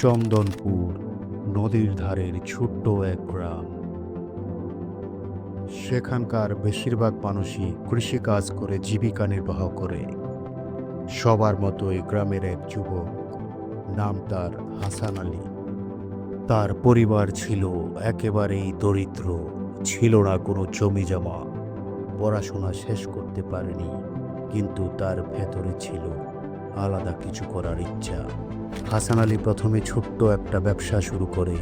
চন্দনপুর, নদীর ধারের ছোট্ট এক গ্রাম। সেখানকার বেশিরভাগ মানুষই কৃষিকাজ করে জীবিকা নির্বাহ করে। সবার মতো এই গ্রামের এক যুবক, নাম তার হাসান আলী। তার পরিবার ছিল একেবারেই দরিদ্র, ছিল না কোনো জমি জমা, পড়াশোনা শেষ করতে পারেনি, কিন্তু তার ভেতরে ছিল আলাদা কিছু করার ইচ্ছা। হাসান আলী প্রথমে ছোট্ট একটা ব্যবসা শুরু করে,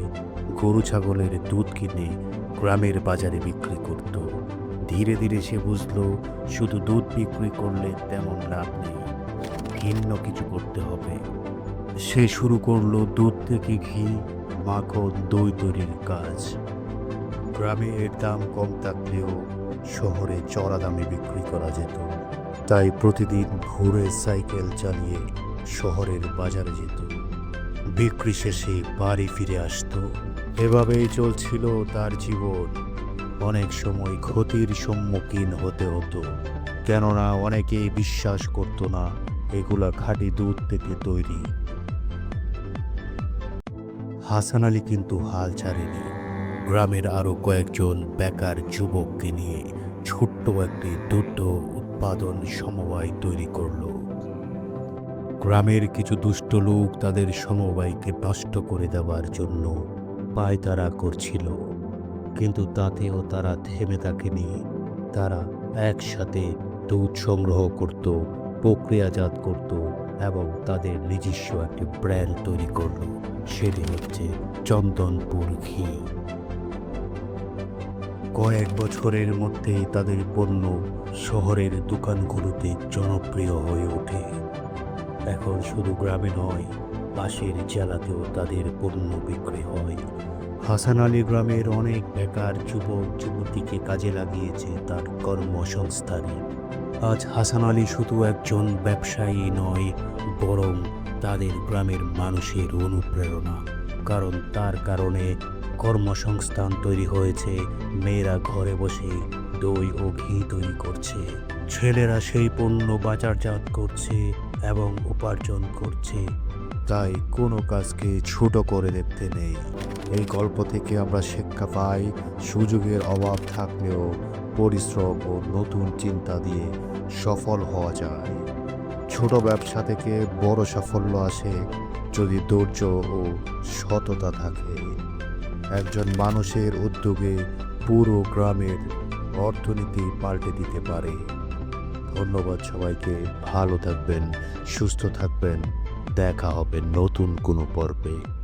গরু ছাগলের দুধ কিনে গ্রামের বাজারে বিক্রি করত। ধীরে ধীরে সে বুঝলো, শুধু দুধ বিক্রি করলে তেমন লাভ নেই, ভিন্ন কিছু করতে হবে। সে শুরু করল দুধ থেকে ঘি, মাখন, দই তৈরির কাজ। গ্রামে এর দাম কম থাকলেও শহরে চড়া দামে বিক্রি করা যেত। তাই প্রতিদিন ভোরে সাইকেল চালিয়ে শহরের বাজারে যেত। বিক্রি শেষে বাড়ি ফিরে আসতো। এভাবেই চলছিল তার জীবন। অনেক সময় ক্ষতির সম্মুখীন হতে হতো। কেননা অনেকেই বিশ্বাস করতো না, এগুলা খাঁটি দুধ থেকে তৈরি। হাসান আলী কিন্তু হাল ছাড়েনি। গ্রামের আরও কয়েকজন বেকার যুবককে নিয়ে ছোট্ট একটি দুধ উৎপাদন সমবায় তৈরি করল। গ্রামের কিছু দুষ্ট লোক তাদের সমবায়কে নষ্ট করে দেওয়ার জন্য পায়তারা করছিল। কিন্তু তাতেও তারা থেমে থাকেনি। তারা একসাথে দুধ সংগ্রহ করত, প্রক্রিয়াজাত করত এবং তাদের নিজস্ব একটি ব্র্যান্ড তৈরি করল। সেটি হচ্ছে চন্দনপুর ঘি। কয়েক বছরের মধ্যেই তাদের পণ্য শহরের দোকানগুলোতে জনপ্রিয় হয়ে ওঠে। এখন শুধু গ্রামে নয়, পাশের জেলাতেও তাদের পণ্য বিক্রি হয়। হাসান আলী গ্রামের অনেক বেকার যুবক যুবতীকে কাজে লাগিয়েছে তার কর্মসংস্থানে। আজ হাসান আলী শুধু একজন ব্যবসায়ী নয়, বরং তাদের গ্রামের মানুষের অনুপ্রেরণা, কারণ তার কারণে কর্মসংস্থান তৈরি হয়েছে, মেয়েরা ঘরে বসে দই ও ঘি তৈরি করছে। ছেলেরা সেই পণ্য বাজারজাত করছে এবং উপার্জন করছে। তাই কোনো কাজকে ছোট করে দেখতে নেই। এই গল্প থেকে আমরা শিক্ষা পাই, সুযোগের অভাব থাকলেও পরিশ্রম ও নতুন চিন্তা দিয়ে সফল হওয়া যায়। ছোট ব্যবসা থেকে বড় সাফল্য আসে যদি ধৈর্য ও সততা থাকে। একজন মানুষের উদ্যোগে পুরো গ্রামের অর্থনীতি পাল্টে দিতে পারে। ধন্যবাদ সবাইকে। ভালো থাকবেন সুস্থ থাকবেন। দেখা হবে নতুন কোনো পর্বে।